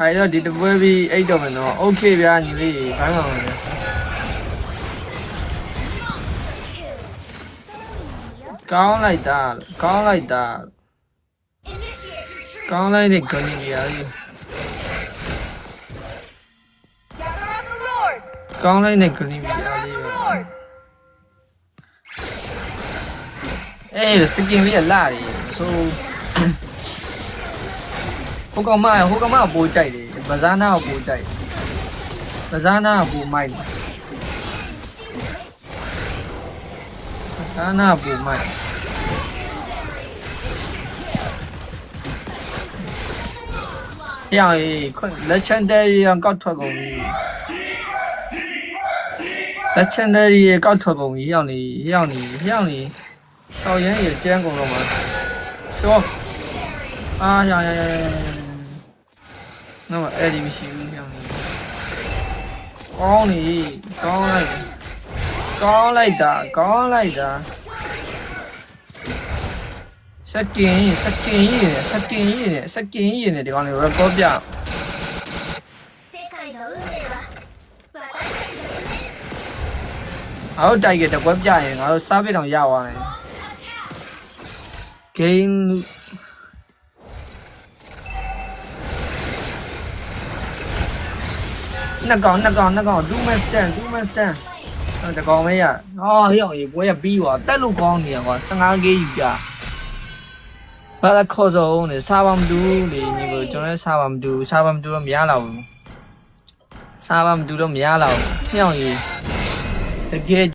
အဲ့တော့ဒီတပွဲပြီးအိတ်တော့မယ်နော်โอเคဗျာညီလေးဘိုင်းပါမယ်ဗျာကောင်းလိုက်တာကောင်းလိုက်တာကောင်းလိုက်တဲ့ဂနီကြီးအားကြီးကောင်းလိုက်တဲ့ဂနီကြီးအားကြီးအေးစကင်လေးကလာတယ်ဆို ဟိုကောင်မဟိုကောင်မပိုးကြိုက်တယ်ဘဇာနာကိုပိုးကြိုက်ဘဇာနာကပိုးမိုက်တယ်ဘဇာနာပိုးမိုက်ရောင်ခွလက်ချန်တယ်ရောင်ကောက်ထွက်ကုန်ပြီလက်ချန်တယ်ရေကောက်ထွက်ကုန်ပြီရောင်နေရောင်နေရောင်နေဆောက်ရမ်းရေကျန်းကုန်တော့မှာချောအာရရရရနော် အဲ့ဒီမရှိဘူးမြောင်းနေကောင်းနေကောင်းလိုက်ကောင်းလိုက်တာကောင်းလိုက်တာစကင်စကင်ရည်နဲ့စကင်ရည်နဲ့စကင်ရည်နဲ့ဒီကောင်လေး record ပြငါတို့တိုက်ရတဲ့ကွက်ပြရင်ငါတို့စားပစ်အောင်ရသွားတယ် game နှစ်ကောင်နှစ်ကောင်နှစ်ကောင်2 man stand 2 man stand အဲ့တကောင်မရဟာဟေ့အောင်ရေပွဲရပြီးသွားတက်လို့ကောင်းနေရကွာ 15k ယူပြဘာသာခေါ်စုံနေစားပါမတူလေညီကိုကျွန်တော်လည်းစားပါမတူစားပါမတူတော့မရတော့ဘူးစားပါမတူတော့မရတော့ဘူးဟေ့အောင်ရေတကယ်